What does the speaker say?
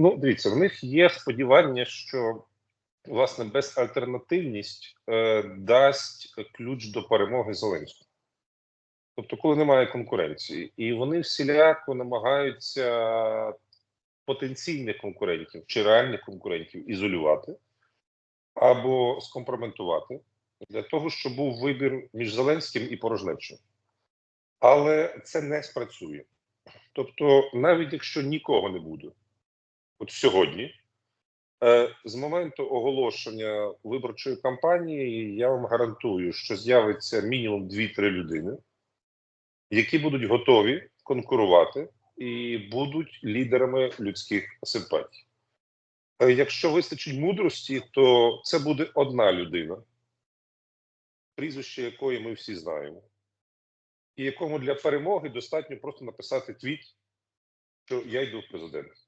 Ну, дивіться, в них є сподівання, що власне безальтернативність е, дасть ключ до перемоги Зеленського. Тобто, коли немає конкуренції, і вони всіляко намагаються потенційних конкурентів чи реальних конкурентів ізолювати або скомпрометувати для того, щоб був вибір між Зеленським і Порожнечою. Але це не спрацює. Тобто, навіть якщо нікого не буде, от сьогодні, е, з моменту оголошення виборчої кампанії, я вам гарантую, що з'явиться мінімум 2-3 людини, які будуть готові конкурувати і будуть лідерами людських симпатій. Е, Якщо вистачить мудрості, то це буде одна людина, прізвище якої ми всі знаємо, і якому для перемоги достатньо просто написати твіт, що я йду в президент.